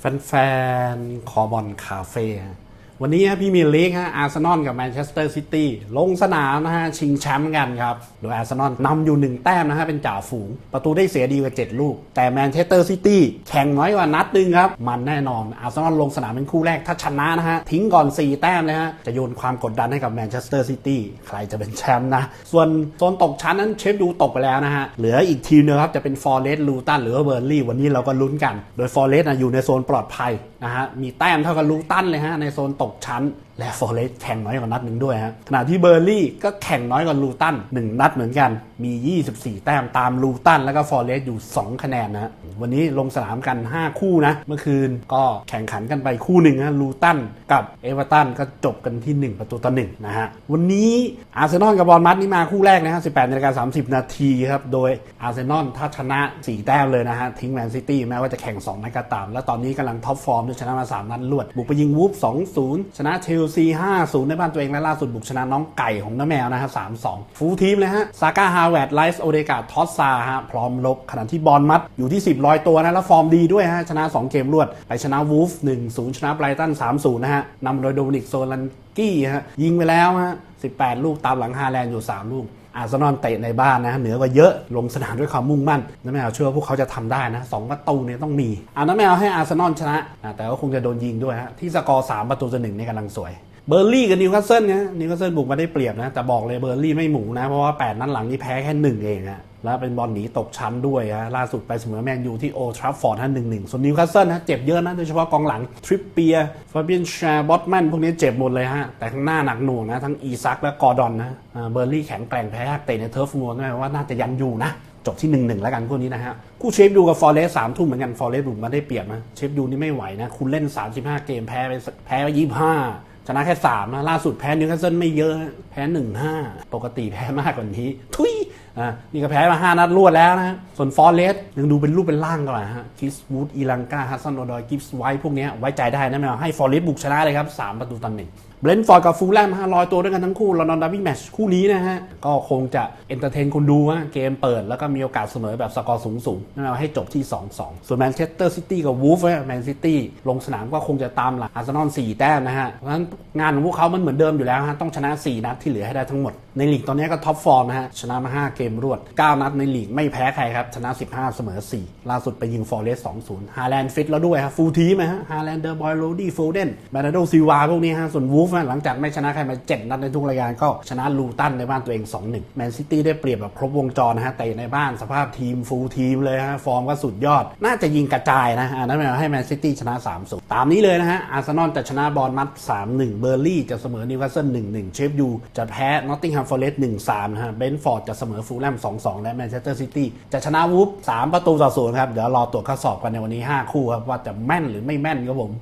แฟนๆ คอบอลคาเฟ่ วันนี้พี่มีลีกฮะอาร์เซนอลกับแมนเชสเตอร์ซิตี้ลงสนามนะฮะชิงแชมป์กันครับ โดยอาร์เซนอลนำอยู่ 1 แต้มนะฮะเป็นจ่าฝูง ประตูได้เสียดีกว่า 7 ลูก แต่แมนเชสเตอร์ซิตี้แข่งน้อยกว่านัดนึงครับ มันแน่นอนอาร์เซนอลลงสนามเป็นคู่แรกถ้าชนะนะฮะ ทิ้งก่อน 4 แต้มเลยฮะ จะโยนความกดดันให้กับแมนเชสเตอร์ซิตี้ใครจะเป็นแชมป์นะ ส่วนโซนตกชั้นนั้นเชฟดูตกไปแล้วนะฮะเหลืออีกทีมนึงครับจะเป็นฟอร์เรสต์ลูตันหรือว่าเบอร์ลี่วันนี้เราก็ลุ้นกัน โดยฟอร์เรสต์อยู่ในโซนปลอดภัยนะฮะมีแต้มเท่ากับลูตันเลยฮะในโซนตกชั้น และฟอร์เรสต์แข่งน้อยกว่านัดหนึ่งด้วยฮะขณะที่เบอร์ลี่ก็แข่งน้อยกว่าลูตันหนึ่งนัดเหมือนกันมี 24 แต้มตามลูตันแล้วก็ฟอร์เรสต์อยู่ 2 คะแนนนะฮะวันนี้ลงสนามกัน 5 คู่นะเมื่อคืนก็แข่งขันกันไปคู่หนึ่งนะลูตันกับเอเวอร์ตันก็จบกันที่ 1 ประตูต่อหนึ่งนะฮะวันนี้อาร์เซนอลกับบอลมัดนี่มาคู่แรกนะฮะ18นาฬิกา30 นาทีครับโดยอาร์เซนอลถ้าชนะ 4 แต้มเลยนะฮะทิ้งแมนซิตี้แม้ว่าจะแข่ง2นัดก็ตาม แล้วตอนนี้กำลังท็อปฟอร์มด้วยชนะมา 3 นัดรวดบุกไปยิงวูฟ2-0ชนะเชลซี5-0ในบ้านตัวเองและล่าสุดบุกชนะน้องไก่ของน้าแมวนะฮะ3-2 ฟูลทีมเลยฮะ ซาก้าฮาวเวดไลส์โอเดกาทอสซาฮะ พร้อมลบขณะที่บอลมัดอยู่ที่ 10ลอยตัวนะ แล้วฟอร์มดีด้วยฮะ ชนะ 2 เกมรวด ไปชนะวูฟ 1-0 ชนะไบรตัน 3-0 นะฮะนำโดยโดมินิกโซลันกี้ฮะยิงไปแล้วฮะ18 ลูกตามหลังฮาแลนด์อยู่ 3 ลูก อาร์เซนอลเตะในบ้านนะเหนือกว่าเยอะลงสนามด้วยความมุ่งมั่นน้ำแมวเชื่อว่าพวกเขาจะทำได้นะสองประตูเนี่ยต้องมีอ่าน้ำแมวให้อาร์เซนอลชนะแต่ก็คงจะโดนยิงด้วยฮะที่สกอร์สามประตูต่อหนึ่งในกำลังสวยเบอร์ลี่กับนิวคาสเซิลนะนิวคาสเซิลบุกมาได้เปรียบนะ แต่บอกเลยเบอร์ลี่ไม่หมูนะ เพราะว่า 8 นัดหลังนี่แพ้แค่หนึ่งเองฮะ แล้วเป็นบอลหนีตกชั้นด้วยฮะล่าสุดไปเสมอแมนยูที่โอทรัฟฟอร์ดฮะหนึ่งหนึ่งส่วนนิวคาสเซิลนะเจ็บเยอะนะโดยเฉพาะกองหลังทริปเปียฟาเบียนชาบอตแมนพวกนี้เจ็บหมดเลยฮะ แต่ข้างหน้าหนักหน่วงนะ ทั้งอีซักและกอร์ดอนนะเบอร์ลี่แข็งแกร่งแพ้เตะในเทิร์ฟงวนด้วยว่าน่าจะยันอยู่นะ จบที่1 1แล้วกันคู่นี้นะฮะ คู่เชฟดูกับฟอร์เรสสามทุ่มเหมือนกันฟอร์เรสบุกมาได้เปรียบนะเชฟดูนี่ไม่ไหวนะคุณเล่น 35 เกมแพ้ไปแพ้ไป25ชนะแค่3นะล่าสุดแพ้นิวคาสเซิลไม่เยอะแพ้1-5ปกติแพ้มากกว่านี้ทุย อะนี่ก็แพ้มา 5 นัดรวดแล้วนะส่วนฟอร์เรสยังดูเป็นรูปเป็นร่างกันฮะคิสวูดอีลังกาฮัสซันโอดอยกิฟส์ไว้พวกนี้ไว้ใจได้นะแมวให้ฟอร์เรสบุกชนะเลยครับ 3 ประตูต่อหนึ่งเบรนท์ฟอร์ดกับฟูลแลมฮะลอยตัวด้วยกันทั้งคู่ลอนดอนดาร์บี้แมชคู่นี้นะฮะ ก็คงจะเอนเตอร์เทนคนดูว่าเกมเปิดแล้วก็มีโอกาสเสมอแบบสกอร์สูงสูงนั่นเอาให้จบที่ 2-2 ส่วนแมนเชสเตอร์ซิตี้กับวูฟแมนซิตี้ลงสนามก็คงจะตามหลังอาร์เซนอล4แต้มนะฮะ เพราะฉะนั้นงานของพวกเขามันเหมือนเดิมอยู่แล้วฮะ ต้องชนะ 4 นัดที่เหลือให้ได้ทั้งหมด ในลีกตอนนี้ก็ท็อปฟอร์มนะฮะชนะมา 5 เกมรวด 9 นัดในลีกไม่แพ้ใครครับ ชนะ 15 เสมอ 4 ล่าสุดไปยิงฟอร์เรส2-0 ฮาแลนด์ฟิตแล้วด้วยฮะฟูลทีมนะฮะ ฮาแลนด์เดอร์บอยโรดี้โฟเดนแบรนาโดซิวาพวกนี้ฮะ ส่วนวูฟหลังจากไม่ชนะใครมา 7 นัดในทุกรายการก็ชนะลูตันในบ้านตัวเอง 2-1 แมนซิตี้ได้เปรียบแบบครบวงจรนะฮะเตะในบ้านสภาพทีมฟูลทีมเลยฮะฟอร์มก็สุดยอด น่าจะยิงกระจายนะอันนั้นหมายให้แมนซิตี้ชนะ3-0ตามนี้เลยนะฮะอาร์เซนอลจะชนะบอลมัด3-1เบอร์ลี่จะเสมอนิวคาสเซิล1-1เชฟยูจะแพ้นอตติงแฮมฟอร์เรสต์1-3นะฮะเบนฟอร์ดจะเสมอฟูลแลม 2-2 และแมนเชสเตอร์ซิตี้จะชนะวูฟ3ประตูต่อศูนย์ครับ เดี๋ยวรอตรวจข้อสอบกันในวันนี้ 5 คู่ครับ ว่าจะแม่นหรือไม่แม่นครับผม